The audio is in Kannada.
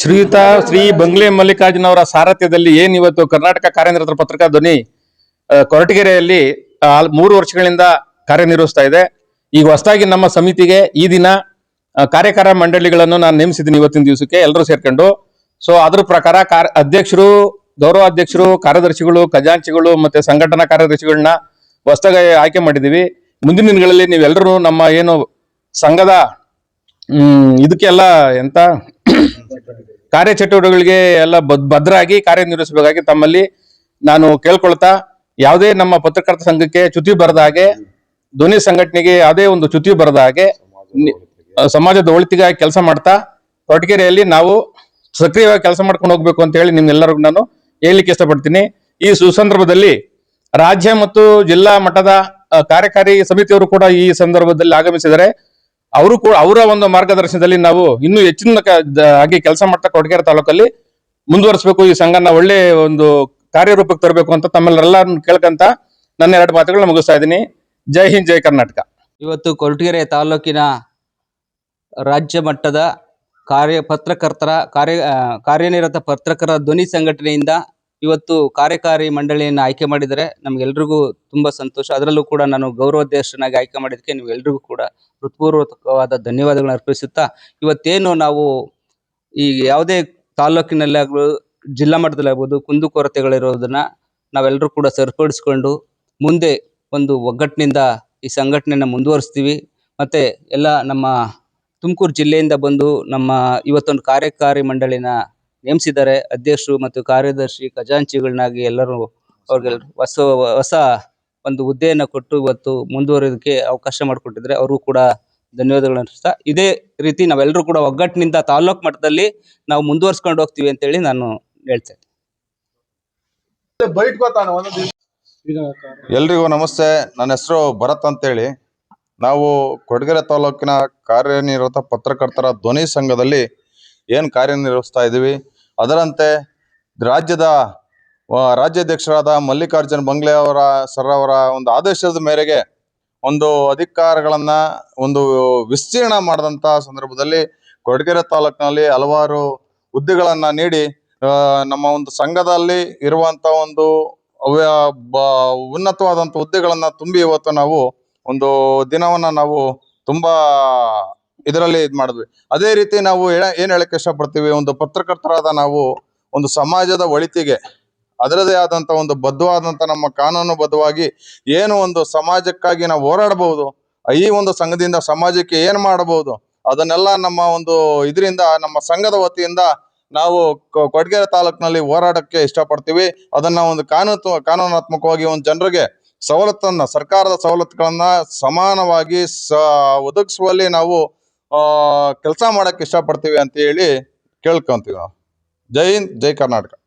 ಶ್ರೀಯುತ ಶ್ರೀ ಬಂಗ್ಲೆ ಮಲ್ಲಿಕಾರ್ಜುನ ಅವರ ಸಾರಥ್ಯದಲ್ಲಿ ಏನ್ ಇವತ್ತು ಕರ್ನಾಟಕ ಕಾರ್ಯನಿರತ ಪತ್ರಿಕಾ ಧ್ವನಿ ಕೊರಟಗೆರೆಯಲ್ಲಿ ಮೂರು ವರ್ಷಗಳಿಂದ ಕಾರ್ಯನಿರ್ವಹಿಸ್ತಾ ಇದೆ. ಈಗ ಹೊಸದಾಗಿ ನಮ್ಮ ಸಮಿತಿಗೆ ಈ ದಿನ ಕಾರ್ಯಕಾರ ಮಂಡಳಿಗಳನ್ನು ನಾನು ನೇಮಿಸಿದ್ದೀನಿ ಇವತ್ತಿನ ದಿವಸಕ್ಕೆ ಎಲ್ಲರೂ ಸೇರ್ಕೊಂಡು. ಸೊ ಅದ್ರ ಪ್ರಕಾರ ಕಾರ್, ಅಧ್ಯಕ್ಷರು, ಗೌರವ ಅಧ್ಯಕ್ಷರು, ಕಾರ್ಯದರ್ಶಿಗಳು, ಖಜಾಂಚಿಗಳು ಮತ್ತೆ ಸಂಘಟನಾ ಕಾರ್ಯದರ್ಶಿಗಳನ್ನ ಹೊಸದಾಗಿ ಆಯ್ಕೆ ಮಾಡಿದ್ದೀವಿ. ಮುಂದಿನ ದಿನಗಳಲ್ಲಿ ನೀವೆಲ್ಲರೂ ನಮ್ಮ ಏನು ಸಂಘದ ಇದಕ್ಕೆಲ್ಲ ಎಂತ ಕಾರ್ಯಚಟುವಟಿಕೆಗಳಿಗೆ ಎಲ್ಲ ಭದ್ರಾಗಿ ಕಾರ್ಯನಿರ್ವಹಿಸಬೇಕಾಗಿ ತಮ್ಮಲ್ಲಿ ನಾನು ಕೇಳ್ಕೊಳ್ತಾ, ಯಾವುದೇ ನಮ್ಮ ಪತ್ರಕರ್ತ ಸಂಘಕ್ಕೆ ಚ್ಯುತಿ ಬರದ ಹಾಗೆ, ಧ್ವನಿ ಸಂಘಟನೆಗೆ ಯಾವುದೇ ಒಂದು ಚ್ಯುತಿ ಬರದ ಹಾಗೆ ಸಮಾಜದ ಒಳಿತಿಗಾಗಿ ಕೆಲಸ ಮಾಡ್ತಾ ಕೊರಟಗೆರೆಯಲ್ಲಿ ನಾವು ಸಕ್ರಿಯವಾಗಿ ಕೆಲಸ ಮಾಡ್ಕೊಂಡು ಹೋಗ್ಬೇಕು ಅಂತ ಹೇಳಿ ನಿಮ್ಗೆಲ್ಲರಿಗೂ ನಾನು ಹೇಳಲಿಕ್ಕೆ ಇಷ್ಟಪಡ್ತೀನಿ. ಈ ಸುಸಂದರ್ಭದಲ್ಲಿ ರಾಜ್ಯ ಮತ್ತು ಜಿಲ್ಲಾ ಮಟ್ಟದ ಕಾರ್ಯಕಾರಿ ಸಮಿತಿಯವರು ಕೂಡ ಈ ಸಂದರ್ಭದಲ್ಲಿ ಆಗಮಿಸಿದರೆ ಅವರು ಕೂಡ ಅವರ ಒಂದು ಮಾರ್ಗದರ್ಶನದಲ್ಲಿ ನಾವು ಇನ್ನೂ ಹೆಚ್ಚಿನ ಆಗಿ ಕೆಲಸ ಮಾಡ್ತಾ ಕೊಡಗೇರಿ ತಾಲೂಕಲ್ಲಿ ಮುಂದುವರಿಸಬೇಕು, ಈ ಸಂಘನ ಒಳ್ಳೆ ಒಂದು ಕಾರ್ಯರೂಪಕ್ಕೆ ತರಬೇಕು ಅಂತ ತಮ್ಮೆಲ್ಲರೆಲ್ಲರನ್ನು ಕೇಳ್ಕಂತ ನನ್ನ ಎರಡು ಮಾತುಗಳನ್ನ ಮುಗಿಸ್ತಾ ಇದ್ದೀನಿ. ಜೈ ಹಿಂದ್, ಜೈ ಕರ್ನಾಟಕ. ಇವತ್ತು ಕೊರಟಗೆರೆ ತಾಲೂಕಿನ ರಾಜ್ಯ ಮಟ್ಟದ ಕಾರ್ಯ ಪತ್ರಕರ್ತರ ಕಾರ್ಯ ಕಾರ್ಯನಿರತ ಪತ್ರಕರ್ತರ ಧ್ವನಿ ಸಂಘಟನೆಯಿಂದ ಇವತ್ತು ಕಾರ್ಯಕಾರಿ ಮಂಡಳಿಯನ್ನು ಆಯ್ಕೆ ಮಾಡಿದರೆ ನಮ್ಗೆಲ್ರಿಗೂ ತುಂಬಾ ಸಂತೋಷ. ಅದರಲ್ಲೂ ಕೂಡ ನಾನು ಗೌರವಾಧ್ಯಕ್ಷರನ್ನಾಗಿ ಆಯ್ಕೆ ಮಾಡಿದ್ದಕ್ಕೆ ನೀವು ಎಲ್ರಿಗೂ ಕೂಡ ಹೃತ್ಪೂರ್ವಕವಾದ ಧನ್ಯವಾದಗಳನ್ನ ಅರ್ಪಿಸುತ್ತಾ, ಇವತ್ತೇನು ನಾವು ಈ ಯಾವುದೇ ತಾಲೂಕಿನಲ್ಲಾಗ್ಬೋದು ಜಿಲ್ಲಾ ಮಟ್ಟದಲ್ಲಾಗ್ಬೋದು ಕುಂದುಕೊರತೆಗಳಿರೋದನ್ನ ನಾವೆಲ್ಲರೂ ಕೂಡ ಸರಿಪಡಿಸಿಕೊಂಡು ಮುಂದೆ ಒಂದು ಒಗ್ಗಟ್ಟಿನಿಂದ ಈ ಸಂಘಟನೆಯನ್ನು ಮುಂದುವರಿಸ್ತೀವಿ. ಮತ್ತೆ ಎಲ್ಲ ನಮ್ಮ ತುಮಕೂರು ಜಿಲ್ಲೆಯಿಂದ ಬಂದು ನಮ್ಮ ಇವತ್ತೊಂದು ಕಾರ್ಯಕಾರಿ ಮಂಡಳಿನ ನೇಮಿಸಿದ್ದಾರೆ. ಅಧ್ಯಕ್ಷರು ಮತ್ತು ಕಾರ್ಯದರ್ಶಿ ಖಜಾಂಚಿಗಳನ್ನಾಗಿ ಎಲ್ಲರೂ ಅವರಿಗೆ ಹೊಸ ಹೊಸ ಒಂದು ಹುದ್ದೆಯನ್ನು ಕೊಟ್ಟು ಇವತ್ತು ಮುಂದುವರಿಯೋದಕ್ಕೆ ಅವಕಾಶ ಮಾಡಿಕೊಟ್ಟಿದ್ರೆ ಅವರು ಕೂಡ ಧನ್ಯವಾದಗಳು ಅರ್ಪಿಸ್ತಾ ಇದೇ ರೀತಿ ನಾವೆಲ್ಲರೂ ಕೂಡ ಒಗ್ಗಟ್ಟಿನಿಂದ ತಾಲೂಕು ಮಟ್ಟದಲ್ಲಿ ನಾವು ಮುಂದುವರ್ಸ್ಕೊಂಡು ಹೋಗ್ತೀವಿ ಅಂತ ಹೇಳಿ ನಾನು ಹೇಳ್ತೇನೆ ಎಲ್ರಿಗೂ ನಮಸ್ತೆ. ನನ್ನ ಹೆಸರು ಭರತ್ ಅಂತೇಳಿ. ನಾವು ಕೊಡಗೆರೆ ತಾಲೂಕಿನ ಕಾರ್ಯನಿರತ ಪತ್ರಕರ್ತರ ಧ್ವನಿ ಸಂಘದಲ್ಲಿ ಏನು ಕಾರ್ಯನಿರ್ವಹಿಸ್ತಾ ಇದ್ದೀವಿ? ಅದರಂತೆ ರಾಜ್ಯದ ರಾಜ್ಯಾಧ್ಯಕ್ಷರಾದ ಮಲ್ಲಿಕಾರ್ಜುನ ಬಂಗ್ಲೆ ಅವರ, ಸರ್ ಅವರ ಒಂದು ಆದೇಶದ ಮೇರೆಗೆ ಒಂದು ಅಧಿಕಾರಗಳನ್ನ, ಒಂದು ವಿಸ್ತೀರ್ಣ ಮಾಡಿದಂಥ ಸಂದರ್ಭದಲ್ಲಿ ಕೊಡಗೆರೆ ತಾಲೂಕಿನಲ್ಲಿ ಹಲವಾರು ಹುದ್ದೆಗಳನ್ನ ನೀಡಿ ನಮ್ಮ ಒಂದು ಸಂಘದಲ್ಲಿ ಇರುವಂತ ಒಂದು ಉನ್ನತವಾದಂತ ಹುದ್ದೆಗಳನ್ನ ತುಂಬಿ ಇವತ್ತು ನಾವು ಒಂದು ದಿನವನ್ನ ನಾವು ತುಂಬಾ ಇದರಲ್ಲಿ ಇದು ಮಾಡಿದ್ವಿ. ಅದೇ ರೀತಿ ನಾವು ಏನ್ ಹೇಳಕ್ ಇಷ್ಟಪಡ್ತೀವಿ? ಒಂದು ಪತ್ರಕರ್ತರಾದ ನಾವು ಒಂದು ಸಮಾಜದ ಒಳಿತಿಗೆ, ಅದರದೇ ಆದಂಥ ಒಂದು ಬದ್ಧವಾದಂತ ನಮ್ಮ ಕಾನೂನುಬದ್ಧವಾಗಿ ಏನು ಒಂದು ಸಮಾಜಕ್ಕಾಗಿ ನಾವು ಹೋರಾಡಬಹುದು, ಈ ಒಂದು ಸಂಘದಿಂದ ಸಮಾಜಕ್ಕೆ ಏನು ಮಾಡಬಹುದು, ಅದನ್ನೆಲ್ಲ ನಮ್ಮ ಒಂದು ಇದರಿಂದ, ನಮ್ಮ ಸಂಘದ ವತಿಯಿಂದ ನಾವು ಕೊಡಗೆರೆ ತಾಲೂಕಿನಲ್ಲಿ ಹೋರಾಡಕ್ಕೆ ಇಷ್ಟಪಡ್ತೀವಿ. ಅದನ್ನ ಒಂದು ಕಾನೂನು ಕಾನೂನಾತ್ಮಕವಾಗಿ ಒಂದು ಜನರಿಗೆ ಸವಲತ್ತನ್ನ, ಸರ್ಕಾರದ ಸವಲತ್ತುಗಳನ್ನ ಸಮಾನವಾಗಿ ಸ, ಒದಗಿಸುವಲ್ಲಿ ನಾವು ಆ ಕೆಲಸ ಇಷ್ಟ ಪಡ್ತೀವಿ ಅಂತ ಹೇಳಿ ಕೇಳ್ಕೊಂತೀವಿ ನಾವು. ಜೈ ಹಿಂದ್ ಜೈ ಕರ್ನಾಟಕ.